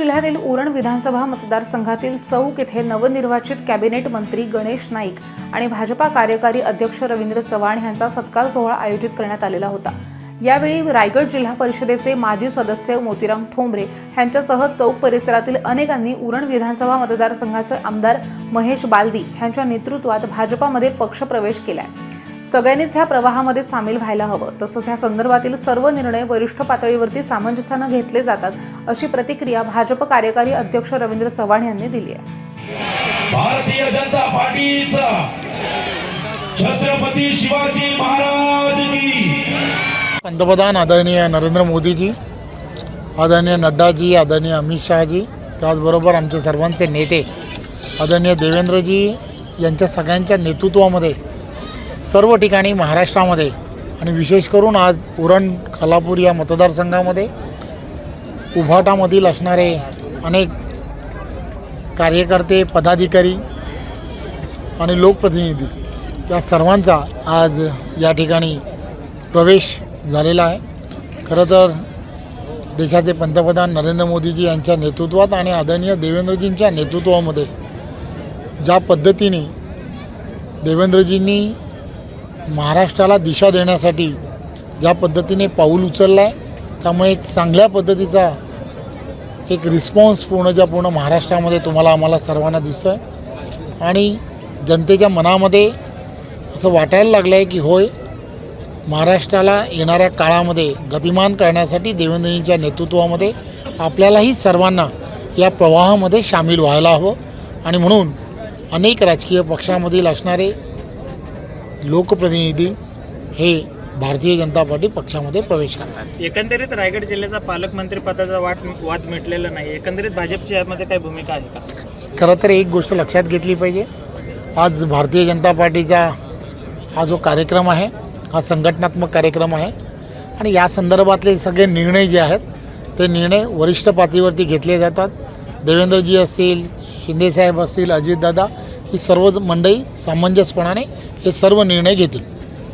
जिल्ह्यातील उरण विधानसभा मतदारसंघातील चौक येथे नवनिर्वाचित कॅबिनेट मंत्री गणेश नाईक आणि भाजपा कार्यकारी अध्यक्ष रवींद्र चव्हाण यांचा सत्कार सोहळा आयोजित करण्यात आलेला होता. यावेळी रायगड जिल्हा परिषदेचे माजी सदस्य मोतीराम ठोंबरे यांच्यासह चौक परिसरातील अनेकांनी उरण विधानसभा मतदारसंघाचे आमदार महेश बालदी यांच्या नेतृत्वात भाजपामध्ये पक्षप्रवेश आहे सगळ्यांनीच ह्या प्रवाहामध्ये सामील व्हायला हवं. तसंच ह्या संदर्भातील सर्व निर्णय वरिष्ठ पातळीवरती सामंजस्यानं घेतले जातात अशी प्रतिक्रिया भाजप कार्यकारी अध्यक्ष रवींद्र चव्हाण यांनी दिली आहे. भारतीय जनता पार्टीचा छत्रपती शिवाजी महाराज की. पंतप्रधान आदरणीय नरेंद्र मोदीजी आदरणीय नड्डाजी आदरणीय अमित शहाजी त्याचबरोबर आमचे सर्वांचे नेते आदरणीय देवेंद्रजी यांच्या सगळ्यांच्या नेतृत्वामध्ये सर्व ठिकाणी महाराष्ट्रामध्ये आणि विशेष करून आज उरण खालापूर या मतदारसंघामध्ये उभाटामधील असणारे अनेक कार्यकर्ते पदाधिकारी आणि लोकप्रतिनिधी या सर्वांचा आज या ठिकाणी प्रवेश झालेला आहे. खरं तर देशाचे पंतप्रधान नरेंद्र मोदीजी यांच्या नेतृत्वात आणि आदरणीय देवेंद्रजींच्या नेतृत्वामध्ये ज्या पद्धतीने देवेंद्रजींनी महाराष्ट्राला दिशा देण्यासाठी ज्या पद्धतीने पाऊल उचललं आहे त्यामुळे एक चांगल्या पद्धतीचा एक रिस्पॉन्स पूर्णच्या पूर्ण महाराष्ट्रामध्ये तुम्हाला आम्हाला सर्वांना दिसतो आहे आणि जनतेच्या मनामध्ये असं वाटायला लागलं आहे की होय महाराष्ट्राला येणाऱ्या काळामध्ये गतिमान करण्यासाठी देवेंद्रजींच्या नेतृत्वामध्ये आपल्यालाही सर्वांना या प्रवाहामध्ये सामील व्हायला हवं. आणि म्हणून अनेक राजकीय पक्षामधील असणारे लोकप्रतिनिधी हे भारतीय जनता पार्टी पक्षामध्ये प्रवेश करतात. एकंदरीत रायगड जिल्ह्याचा पालकमंत्री पदाचा वाट वाद मिटलेला नाही. एकंदरीत भाजपची यामध्ये काय भूमिका आहे का? खरं तर एक गोष्ट लक्षात घेतली पाहिजे. आज भारतीय जनता पार्टीचा हा जो कार्यक्रम आहे हा संघटनात्मक कार्यक्रम आहे. आणि या संदर्भातले सगळे निर्णय जे आहेत ते निर्णय वरिष्ठ पातळीवरती घेतले जातात. देवेंद्रजी असतील शिंदेसाहेब असतील अजितदादा ही सर्व मंडळी सामंजस्यपणाने हे सर्व निर्णय घेतील.